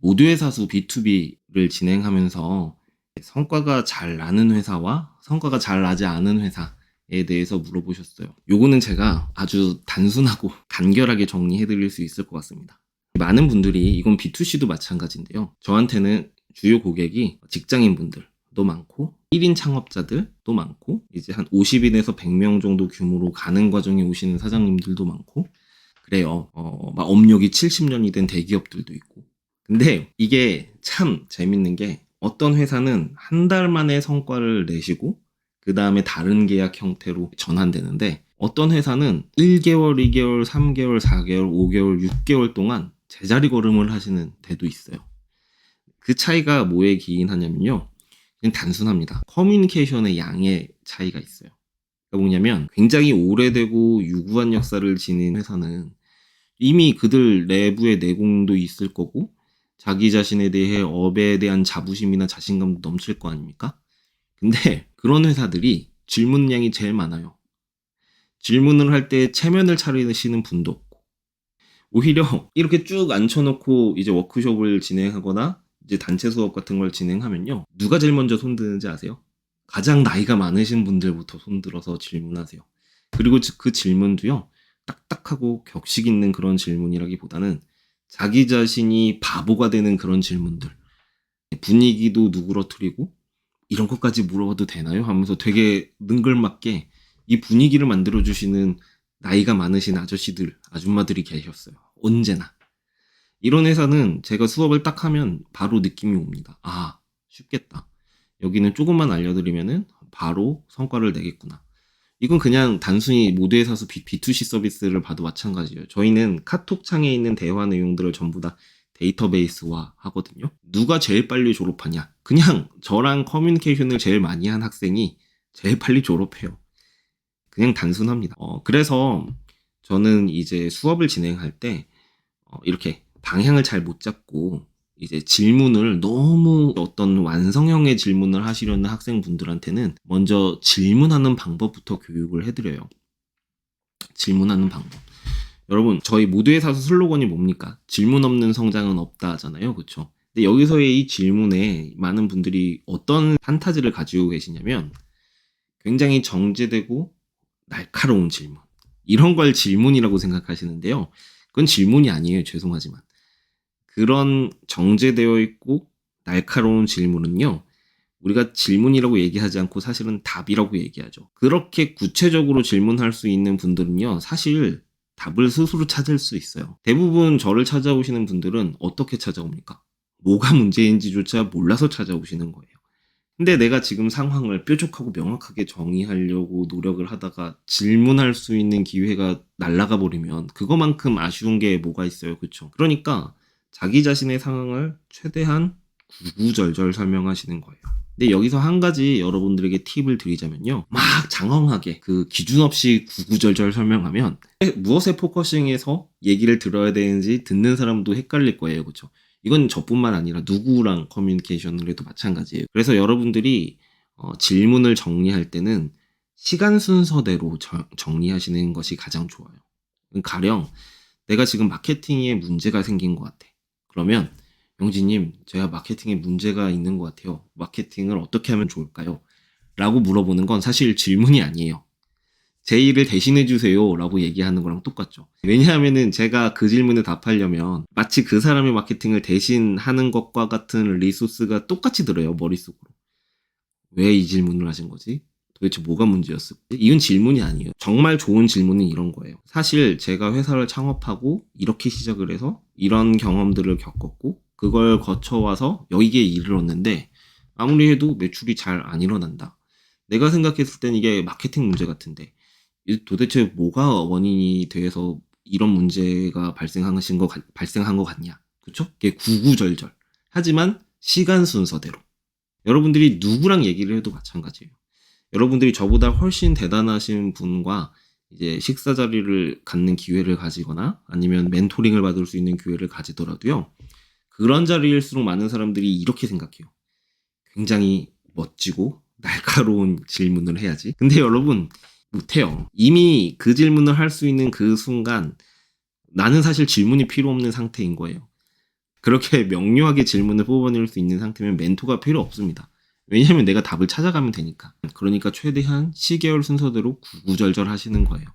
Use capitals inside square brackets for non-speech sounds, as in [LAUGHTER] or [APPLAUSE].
모두의 사수 B2B를 진행하면서 성과가 잘 나는 회사와 성과가 잘 나지 않은 회사에 대해서 물어보셨어요. 요거는 제가 아주 단순하고 [LAUGHS] 간결하게 정리해 드릴 수 있을 것 같습니다. 많은 분들이 이건 B2C도 마찬가지인데요. 저한테는 주요 고객이 직장인분들도 많고 1인 창업자들도 많고 이제 한 50인에서 100명 정도 규모로 가는 과정에 오시는 사장님들도 많고 그래요. 어, 막 업력이 70년이 된 대기업들도 있고. 근데 이게 참 재밌는 게 어떤 회사는 한 달 만에 성과를 내시고 그 다음에 다른 계약 형태로 전환되는데 어떤 회사는 1개월, 2개월, 3개월, 4개월, 5개월, 6개월 동안 제자리 걸음을 하시는 데도 있어요. 그 차이가 뭐에 기인하냐면요. 그냥 단순합니다. 커뮤니케이션의 양의 차이가 있어요. 그러니까 뭐냐면 굉장히 오래되고 유구한 역사를 지닌 회사는 이미 그들 내부의 내공도 있을 거고 자기 자신에 대해 업에 대한 자부심이나 자신감도 넘칠 거 아닙니까? 근데 [LAUGHS] 그런 회사들이 질문량이 제일 많아요. 질문을 할 때 체면을 차리시는 분도 없고 오히려 [LAUGHS] 이렇게 쭉 앉혀놓고 이제 워크숍을 진행하거나 이제 단체 수업 같은 걸 진행하면요 누가 제일 먼저 손드는지 아세요? 가장 나이가 많으신 분들부터 손들어서 질문하세요. 그리고 그 질문도요 딱딱하고 격식 있는 그런 질문이라기보다는 자기 자신이 바보가 되는 그런 질문들 분위기도 누그러뜨리고 이런 것까지 물어봐도 되나요? 하면서 되게 능글맞게 이 분위기를 만들어 주시는 나이가 많으신 아저씨들 아줌마들이 계셨어요. 언제나 이런 회사는 제가 수업을 딱 하면 바로 느낌이 옵니다. 아 쉽겠다. 여기는 조금만 알려드리면은 바로 성과를 내겠구나. 이건 그냥 단순히 B, B2C 서비스를 봐도 마찬가지예요. 저희는 카톡 창에 있는 대화 내용들을 전부 다 데이터베이스화 하거든요. 누가 제일 빨리 졸업하냐? 그냥 저랑 커뮤니케이션을 제일 많이 한 학생이 제일 빨리 졸업해요. 그냥 단순합니다. 어, 그래서 저는 이제 수업을 진행할 때 어, 이렇게 방향을 잘 못 잡고 이제 질문을 너무 어떤 완성형의 질문을 하시려는 학생분들한테는 먼저 질문하는 방법부터 교육을 해드려요. 질문하는 방법. 여러분, 저희 모두의 사수 슬로건이 뭡니까? 질문 없는 성장은 없다잖아요. 그쵸? 근데 여기서의 이 질문에 많은 분들이 어떤 판타지를 가지고 계시냐면 굉장히 정제되고 날카로운 질문. 이런 걸 질문이라고 생각하시는데요. 그건 질문이 아니에요. 죄송하지만. 그런 정제되어 있고 날카로운 질문은요. 우리가 질문이라고 얘기하지 않고 사실은 답이라고 얘기하죠. 그렇게 구체적으로 질문할 수 있는 분들은요. 사실 답을 스스로 찾을 수 있어요. 대부분 저를 찾아오시는 분들은 어떻게 찾아옵니까? 뭐가 문제인지조차 몰라서 찾아오시는 거예요. 근데 내가 지금 상황을 뾰족하고 명확하게 정의하려고 노력을 하다가 질문할 수 있는 기회가 날아가 버리면 그거만큼 아쉬운 게 뭐가 있어요. 그쵸? 그러니까 자기 자신의 상황을 최대한 구구절절 설명하시는 거예요. 근데 여기서 한 가지 여러분들에게 팁을 드리자면요. 막 장황하게 그 기준 없이 구구절절 설명하면 무엇에 포커싱해서 얘기를 들어야 되는지 듣는 사람도 헷갈릴 거예요. 그렇죠? 이건 저뿐만 아니라 누구랑 커뮤니케이션을 해도 마찬가지예요. 그래서 여러분들이 어, 질문을 정리할 때는 시간 순서대로 저, 정리하시는 것이 가장 좋아요. 가령 내가 지금 마케팅에 문제가 생긴 것 같아. 그러면 영진님, 제가 마케팅에 문제가 있는 것 같아요. 마케팅을 어떻게 하면 좋을까요? 라고 물어보는 건 사실 질문이 아니에요. 제 일을 대신해 주세요. 라고 얘기하는 거랑 똑같죠. 왜냐하면은 제가 그 질문에 답하려면 마치 그 사람의 마케팅을 대신 하는 것과 같은 리소스가 똑같이 들어요. 머릿속으로. 왜 이 질문을 하신 거지? 도대체 뭐가 문제였을까? 이건 질문이 아니에요. 정말 좋은 질문은 이런 거예요. 사실 제가 회사를 창업하고 이렇게 시작을 해서 이런 경험들을 겪었고 그걸 거쳐와서 여기에 이르렀는데 아무리 해도 매출이 잘 안 일어난다. 내가 생각했을 땐 이게 마케팅 문제 같은데 도대체 뭐가 원인이 돼서 이런 문제가 발생하신 거 발생한 것 같냐? 그쵸? 그게 구구절절. 하지만 시간 순서대로. 여러분들이 누구랑 얘기를 해도 마찬가지예요. 여러분들이 저보다 훨씬 대단하신 분과 이제 식사 자리를 갖는 기회를 가지거나 아니면 멘토링을 받을 수 있는 기회를 가지더라도요. 그런 자리일수록 많은 사람들이 이렇게 생각해요. 굉장히 멋지고 날카로운 질문을 해야지. 근데 여러분 못해요. 이미 그 질문을 할 수 있는 그 순간 나는 사실 질문이 필요 없는 상태인 거예요. 그렇게 명료하게 질문을 뽑아낼 수 있는 상태면 멘토가 필요 없습니다. 왜냐하면 내가 답을 찾아가면 되니까. 그러니까 최대한 시계열 순서대로 구구절절 하시는 거예요.